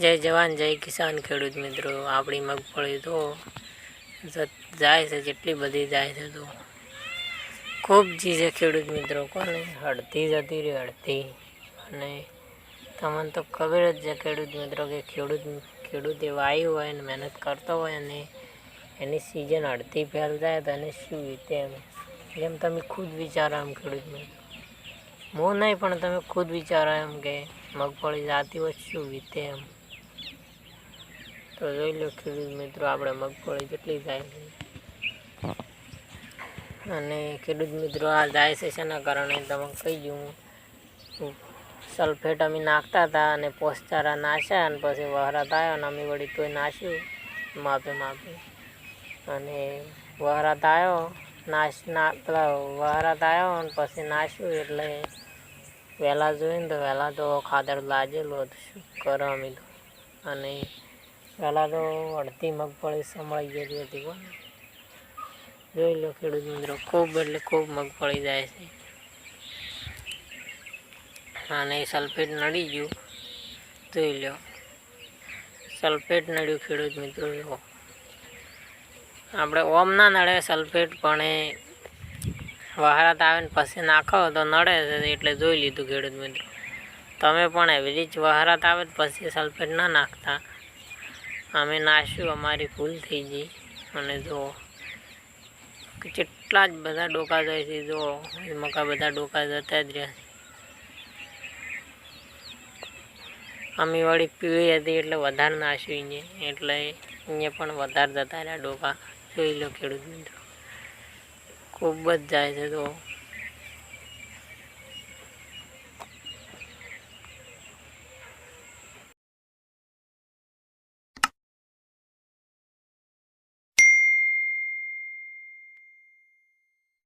જય જવાન, જય કિસાન ખેડૂત મિત્રો. આપણી મગફળી તો જાય છે, જેટલી બધી જાય છે તો. ખૂબ જી છે ખેડૂત મિત્રો, કોને? હળતી જતી રહી, હળતી. અને તમને તો ખબર જ છે ખેડૂત મિત્રો, કે ખેડૂત ખેડૂત એ વાયુ હોય અને મહેનત કરતો હોય અને એની સિઝન હળતી ફેલ જાય તો એને શું વીતે એમ? જેમ તમે ખુદ વિચારો એમ ખેડૂત મિત્રો. હું નહીં, પણ તમે ખુદ વિચારો એમ કે મગફળી જાતી હોય શું વીતે એમ? તો જોઈ લો ખેડૂત મિત્રો આપણે મગફળી કેટલી જાય છે. અને ખેડૂત મિત્રો આ જાય છે શેના કારણે તમે કહી દઉં હું. સલ્ફેટ અમે નાખતા હતા અને પોસ્ચારા નાશ્યા અને પછી વહરાત આવ્યો અને અમે વળી તોય નાશ્યું માપે માપે અને વહરાત આવ્યો નાશ ના પેલા વહરાત આવ્યો અને પછી નાશ્યું એટલે વહેલા જોઈને તો વહેલા તો ખાતર લાજેલું હતું. શું કરો અમે તો અને પહેલાં તો અડધી મગફળી સંભળાઈ ગયેલી હતી કોણ જોઈ લો ખેડૂત મિત્રો, ખૂબ એટલે ખૂબ મગફળી જાય છે. અને સલ્ફેટ નડી ગયું. જોઈ લો. સલ્ફેટ નડ્યું ખેડૂત મિત્રો જુઓ આપણે ઓમ ના નડે સલ્ફેટ પણ એ વહારાત આવે ને પછી નાખો તો નડે છે એટલે જોઈ લીધું ખેડૂત મિત્રો. તમે પણ એવી રીત વહારાત આવે પછી સલ્ફેટ ના નાખતા. અમે નાશ્યું અમારી ભૂલ થઈ ગઈ. અને જો કેટલા જ બધા ડોકા જાય છે, જો મકા બધા ડોકા જતા જ રહ્યા છે. અમે વાળી પીવી હતી એટલે વધારે નાશ્યું અહીંયા, એટલે અહીંયા પણ વધારે જતા રહ્યા ડોકા. જોઈ લો ખેડૂત મિત્રો. ખૂબ જ જાય છે તો